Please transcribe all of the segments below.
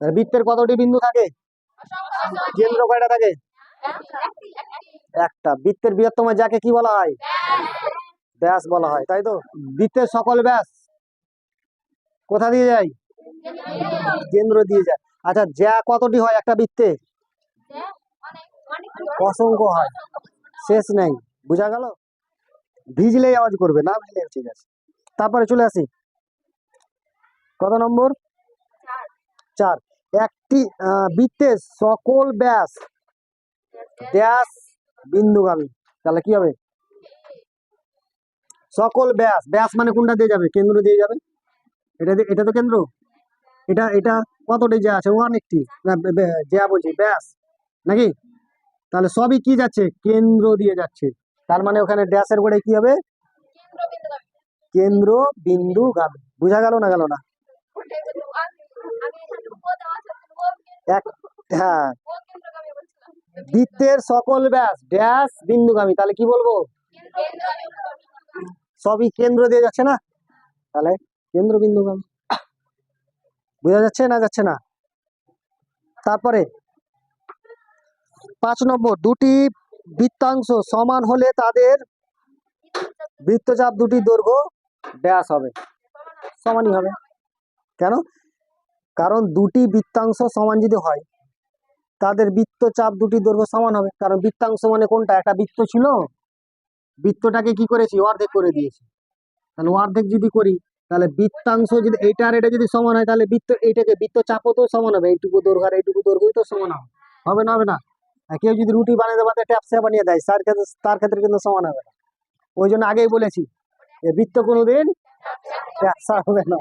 বৃত্তের কতটি বিন্দু থাকে? কেন্দ্র কয়টা থাকে? একটা। বৃত্তের বৃহত্তম যাকে কি বলা হয়? ব্যাস বলা হয়, তাই তো? বৃত্তের সকল ব্যাস কোথা দিয়ে যায়? কেন্দ্র দিয়ে যায়। আচ্ছা যা কতটি হয় একটা বৃত্তে? অসংখ্য হয়। শেষ নেই। বুঝা গেল? ভিজলেই আওয়াজ করবে, না ভিজলে ঠিক আছে। তারপরে চলে আসি। কত নম্বর? চার। একটি আহ, বৃত্তের সকল ব্যাস ব্যাস বিন্দুগামী। তাহলে কি হবে? সকল ব্যাস ব্যাস মানে কোনটা দিয়ে যাবে? কেন্দ্র দিয়ে যাবে। এটা এটা তো কেন্দ্র? এটা এটা কতটি যা আছে? ওয়ান একটি। যা বলছি ব্যাস। নাকি? তাহলে সবই কি যাচ্ছে? কেন্দ্র দিয়ে যাচ্ছে। তার মানে ওখানে ড্যাশের পরে কি হবে? কেন্দ্র বিন্দু গামী বুঝা গেল না গেল না? হ্যাঁ। বৃত্তের সকল ব্যাস ড্যাশ বিন্দুগামী, তাহলে কি বলব? সবই কেন্দ্র দিয়ে যাচ্ছে না? তাহলে কেন্দ্র বিন্দুগামী। বোঝা যাচ্ছে না যাচ্ছে না? তারপরে পাঁচ নম্বর, দুটি বৃত্তাংশ সমান হলে তাদের বৃত্তচাপ দুটি দৈর্ঘ্য ব্যাস হবে। সমানই হবে। কেন? কারণ দুটি বৃত্তাংশ সমান যদি হয়, তাদের বৃত্তচাপ দুটি দৈর্ঘ্য সমান হবে। কারণ বৃত্তাংশ মানে কোনটা? একটা বৃত্ত ছিল, বৃত্তটাকে কি করেছি? অর্ধেক করে দিয়েছি। তাহলে অর্ধেক যদি করি, তাহলে বৃত্তাংশ যদি এইটা আর এটা যদি সমান হয়, তাহলে বৃত্ত, এইটাকে বৃত্তচাপও তো সমান হবে। এইটুকু দৈর্ঘ্য আর এইটুকু দৈর্ঘ্যই তো সমান হবে। হবে না হবে না? কেউ যদি রুটি বানিয়ে দেওয়াতে ট্যাপসা বানিয়ে দেয়, তার ক্ষেত্রে তার ক্ষেত্রে কিন্তু সমান হবে না। ওই জন্য আগেই বলেছি বৃত্ত কোনোদিন ট্যাপসা হবে না।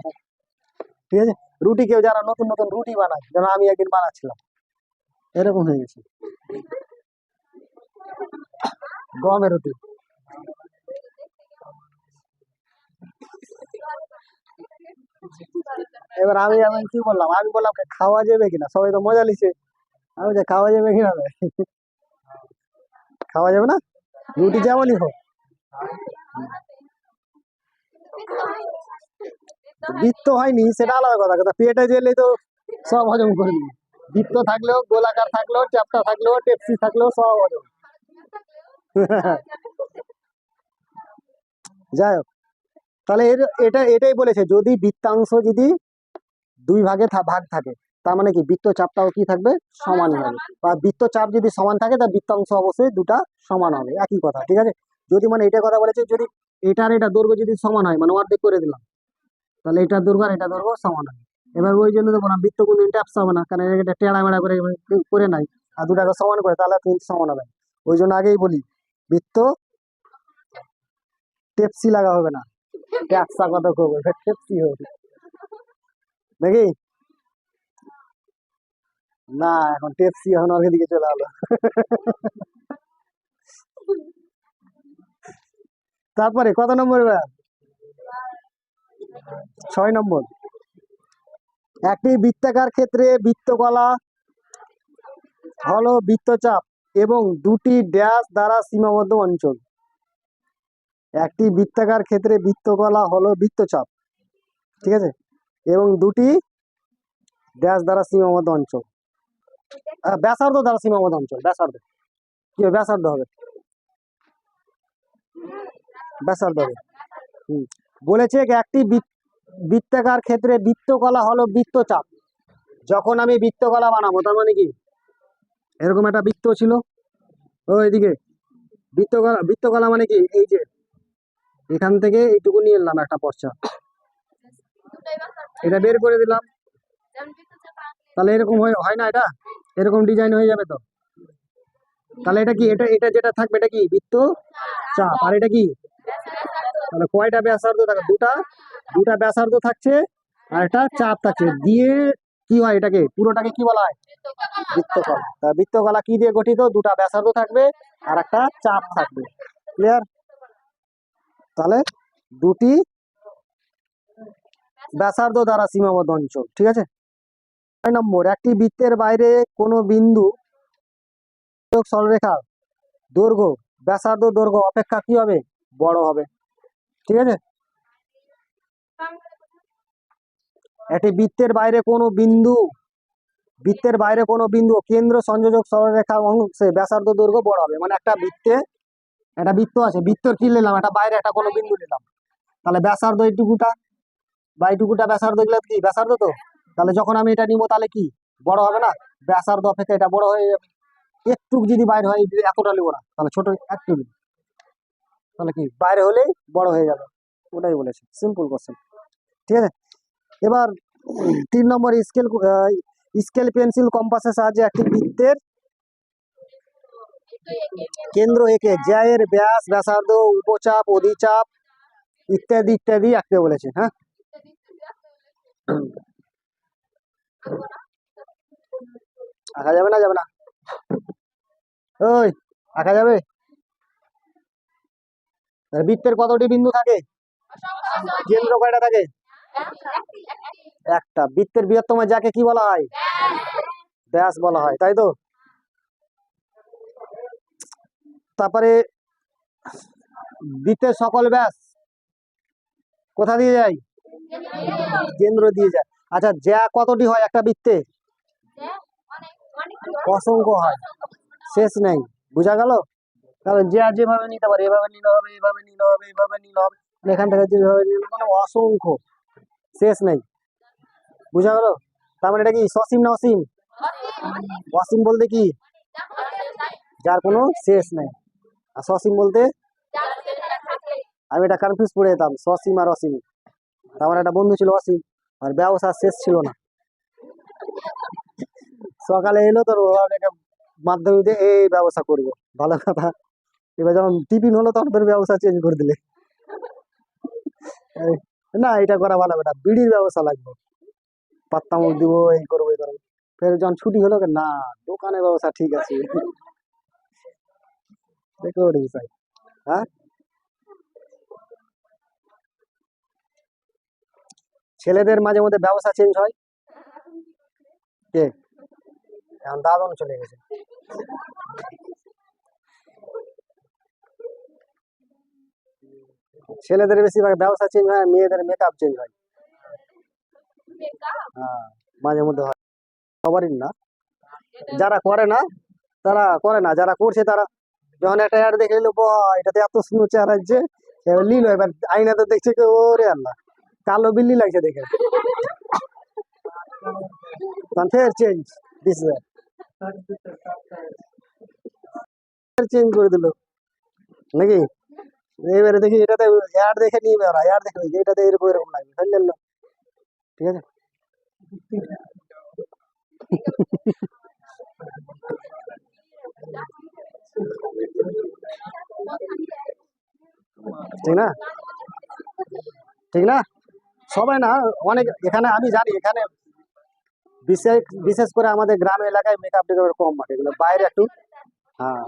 ঠিক আছে? রুটি কেউ যারা নতুন নতুন রুটি বানায়, যেন আমি একদিন বানাচ্ছিলাম। এরকম হয়ে গেছে। গমের রুটি। এবার আমি আমি কি বললাম? আমি বললাম "কে খাওয়া যাবে কিনা? সবাই তো মজা লিছে আমি যে খাওয়া যাবে কিনা? খাওয়া যাবে না? রুটি যেমনই হোক। বৃত্ত হয়নি সেটা আলাদা কথা। কথা পেটে গেলে তো সব হজম করে বৃত্ত থাকলেও গোলাকার থাকলেও চ্যাপটা থাকলেও টেপসি থাকলেও সব হজম যাই হোক। তাহলে এর এটা এটাই বলেছে যদি বৃত্তাংশ যদি দুই ভাগে ভাগ থাকে তার মানে কি বৃত্ত চাপটাও কি থাকবে? সমান হবে। বা বৃত্ত চাপ যদি সমান থাকে তা বৃত্তাংশ অবশ্যই দুটা সমান হবে। একই কথা ঠিক আছে? যদি মানে এটা কথা বলেছে যদি এটার এটা দৈর্ঘ্য যদি সমান হয় মানে অর্ধেক করে দিলাম তাহলে এটা দৈর্ঘ্য আর এটা দৈর্ঘ্য সমান হবে। এবার ওই জন্য তো বললাম, বৃত্ত কোনো ট্যাপসা হবে না, কারণ এটা টেড়া মেড়া করে করে নাই, আর দুটাকে সমান করে, তাহলে কিন্তু সমান হবে। ওই জন্য আগেই বলি, বৃত্ত টেপসি লাগা হবে না। ট্যাপসা কত টেপসি হবে। নাকি? না, এখন টেপসি, এখন ওর দিকে চলে আলো। তারপরে কত নম্বর এবার? ছয় নম্বর। একটি বৃত্তাকার ক্ষেত্রে বৃত্তকলা হলো বৃত্তচাপ এবং দুটি ড্যাশ দ্বারা সীমাবদ্ধ অঞ্চল। একটি বৃত্তাকার ক্ষেত্রে বৃত্তকলা হলো বৃত্তচাপ, ঠিক আছে? এবং দুটি ড্যাশ দ্বারা সীমাবদ্ধ অঞ্চল। ব্যাসার্ধ দ্বারা সীমাবদ্ধ অঞ্চল, ব্যাসার্ধ। কি ব্যাসার্ধ হবে। ব্যাসার্ধ হবে। হুম। বলেছে একটি বৃত্ত- বৃত্তাকার ক্ষেত্রে বৃত্তকলা হলো বৃত্তচাপ। যখন আমি বৃত্তকলা বানাবো, তার মানে কি? এরকম একটা বৃত্ত ছিল। ও এদিকে, বৃত্তকলা বৃত্তকলা মানে কি? এই যে, এখান থেকে এইটুকু নিয়ে এলাম একটা পর্চা। এটা বের করে দিলাম। তাহলে এরকম হয় না এটা? এরকম ডিজাইন হয়ে যাবে তো? তাহলে এটা কি? এটা এটা যেটা থাকবে, এটা কি? বৃত্ত চাপ আর এটা কি? তাহলে কয়টা ব্যাসার্ধ থাকে? দুটা। দুটা ব্যাসার্ধ থাকছে আর একটা চাপ থাকছে। দিয়ে কি হয় এটাকে? পুরোটাকে কি বলা হয়? বৃত্তকলা। তা বৃত্তকলা কি দিয়ে গঠিত? দুটা ব্যাসার্ধ থাকবে আর একটা চাপ থাকবে। ক্লিয়ার তাহলে দুটি ব্যাসার্ধ দ্বারা সীমাবদ্ধ অঞ্চল। ঠিক আছে? ছয় নম্বর, একটি বৃত্তের বাইরে কোনো বিন্দু সরলরেখার দৈর্ঘ্য, ব্যাসার্ধ দৈর্ঘ্য অপেক্ষা কি হবে? বড় হবে। ঠিক আছে? একটি বৃত্তের বাইরে কোনো বিন্দু, বৃত্তের বাইরে কোনো বিন্দু, কেন্দ্র, সংযোজক সরলরেখার অংশে ব্যাসার্ধ, দৈর্ঘ্য, বড় হবে। মানে একটা বৃত্তে, একটা বৃত্ত আছে, বৃত্তর কি নিলাম? একটা বাইরে একটা কোনো বিন্দু নিলাম। তাহলে ব্যাসার্ধ এইটুকুটা, বা এইটুকুটা ব্যাসার্ধ এগুলো কি? ব্যাসার্ধ তো? তাহলে যখন আমি এটা নিব তাহলে কি? বড় হবে না? ব্যাসার্ধ অপেক্ষা এটা বড় হয়ে যাবে। একটু যদি বাইরে হয়, এতটা নেব না। তাহলে ছোট, একটু তাহলে কি, বাইরে হলেই বড় হয়ে যাবে ওটাই বলেছে। সিম্পল কোশ্চেন ঠিক আছে? এবার তিন নম্বর স্কেল স্কেল পেন্সিল কম্পাসের সাহায্যে একটি বৃত্তের কেন্দ্র এঁকে জ্যায়ের ব্যাস, ব্যাসার্ধ, উপচাপ, অধিচাপ ইত্যাদি ইত্যাদি আঁকতে বলেছে হ্যাঁ? আঁকা যাবে না যাবে না? ওই, আঁকা যাবে? আর বৃত্তের কতটি বিন্দু থাকে? কেন্দ্র কয়টা থাকে? একটা। বৃত্তের বৃহত্তম যাকে কি বলা হয়? ব্যাস বলা হয়, তাই তো? তারপরে বৃত্তের সকল ব্যাস কোথা দিয়ে যায়? কেন্দ্র দিয়ে যায়। আচ্ছা জ্যা কতটি হয় একটা বৃত্তে? অসংখ্য হয়। শেষ নেই। বুঝা গেল? তাহলে জ্যা যেভাবে নিতে পারে, এভাবে নিলে হবে, এভাবে নিলে হবে, এভাবে নিলে হবে। মানে এখান থেকে যেভাবে মানে অসংখ্য। শেষ নেই। বুঝা গেল? তার মানে এটা কি, সসীম না অসীম? অসীম বলতে কি? যার কোনো শেষ নেই। আর সসীম বলতে? আমি এটা কনফিউজ পড়ে যেতাম, সসীম আর অসীম। আমার একটা বন্ধু ছিল অসীম, আর ব্যবসা শেষ ছিল না। সকালে এলো তোর মাধ্যমিক দিয়ে এই ব্যবসা করব। ভালো কথা। এবার যখন টিফিন হলো তখন তোর ব্যবসা চেঞ্জ করে দিলে। না, এটা করা ভালো হবে না, বিড়ির ব্যবসা লাগবে। পাত্তা মুখ দিব, এই করব এই করব। ফের যখন ছুটি হলো, না, দোকানের ব্যবসা ঠিক আছে। দেখো হ্যাঁ? ছেলেদের মাঝে মধ্যে ব্যবসা চেঞ্জ হয়? কে? এখন দাদন চলে গেছে। ছেলেদের বেশিরভাগ ব্যবসা চেঞ্জ হয়, মেয়েদের মেকআপ চেঞ্জ হয়। হ্যাঁ মাঝে মধ্যে হয়। সবারই না। যারা করে না, তারা করে না। যারা করছে তারা যখন একটা অ্যাড দেখে নিল এটাতে এত সুন্দর চেহারা যে এবার নিল, এবার আইনাতে দেখছে কি ওরে আল্লাহ, কালো বিল্লি লাগছে দেখে। তখন ফের চেঞ্জ দিস চেঞ্জ করে দিল। নাকি? এবারে দেখি অ্যাড দেখে নিবে ওরা অ্যাড দেখে নিবে, এটাতে এরকম এরকম লাগবে ফেলে নিল ঠিক আছে ঠিক না ঠিক না সবাই না অনেক এখানে আমি জানি এখানে বিশেষ বিশেষ করে আমাদের গ্রাম এলাকায় মেকআপ টেকআপ কম মাঠে এগুলো বাইরে একটু হ্যাঁ